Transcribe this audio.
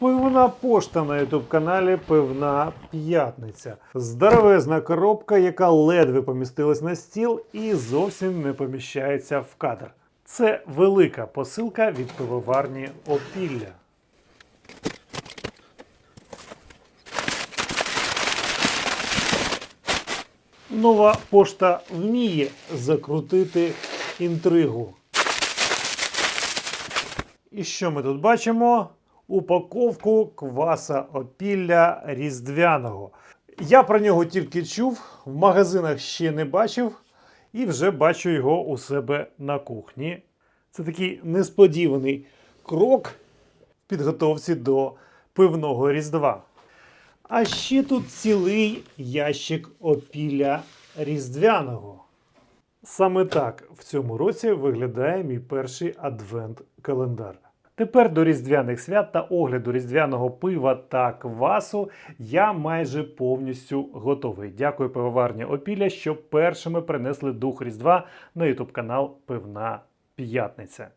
Пивна пошта на ютуб каналі Пивна П'ятниця. Здоровезна коробка, яка ледве помістилась на стіл і зовсім не поміщається в кадр. Це велика посилка від пивоварні Опілля. Нова пошта вміє закрутити інтригу. І що ми тут бачимо? Упаковку кваса опілля різдвяного. Я про нього тільки чув, в магазинах ще не бачив, і вже бачу його у себе на кухні. Це такий несподіваний крок в підготовці до пивного різдва. А ще тут цілий ящик опілля різдвяного. Саме так в цьому році виглядає мій перший адвент-календар. Тепер до різдвяних свят та огляду різдвяного пива та квасу я майже повністю готовий. Дякую пивоварні Опілля, що першими принесли дух Різдва на ютуб канал Пивна П'ятниця.